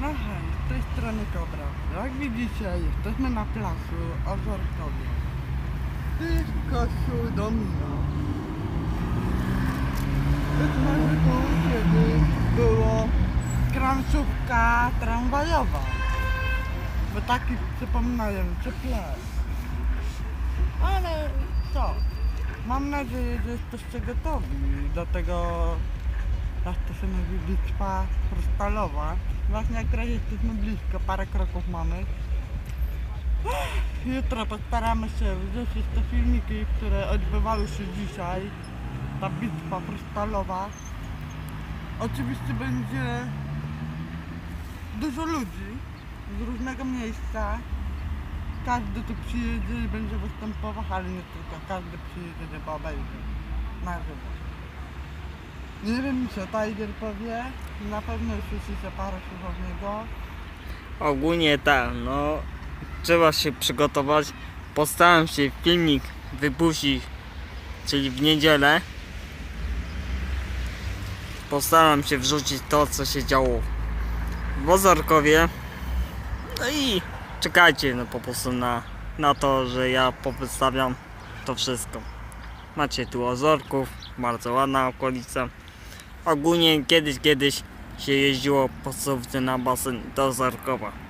Hej, z tej strony Kobra. Jak widzicie, jesteśmy na placu Ozorkowie. Jest kościół Domino. Być może tu kiedyś było krańcówka tramwajowa. Bo taki przypominający plac. Ale co? Mam nadzieję, że jesteście gotowi do tego, jak to się mówi, bitwa krystalowa. Właśnie akurat jesteśmy blisko, parę kroków mamy. Jutro postaramy się wrzucić te filmiki, które odbywały się dzisiaj. Ta bitwa krystalowa. Oczywiście będzie dużo ludzi z różnego miejsca. Każdy tu przyjedzie i będzie występował, ale nie tylko. Każdy przyjedzie, żeby obejrzeć na żywo. Nie wiem co Tiger powie. Na pewno słyszycie parę słów od niego. Ogólnie tak, no trzeba się przygotować. Postaram się filmik wypuścić, czyli w niedzielę. Postaram się wrzucić to, co się działo w Ozorkowie. No i czekajcie no po prostu na, na to, że ja powystawiam to wszystko. Macie tu Ozorków, bardzo ładna okolica. Ogólnie kiedyś, kiedyś się jeździło po na basen do Ozorkowa.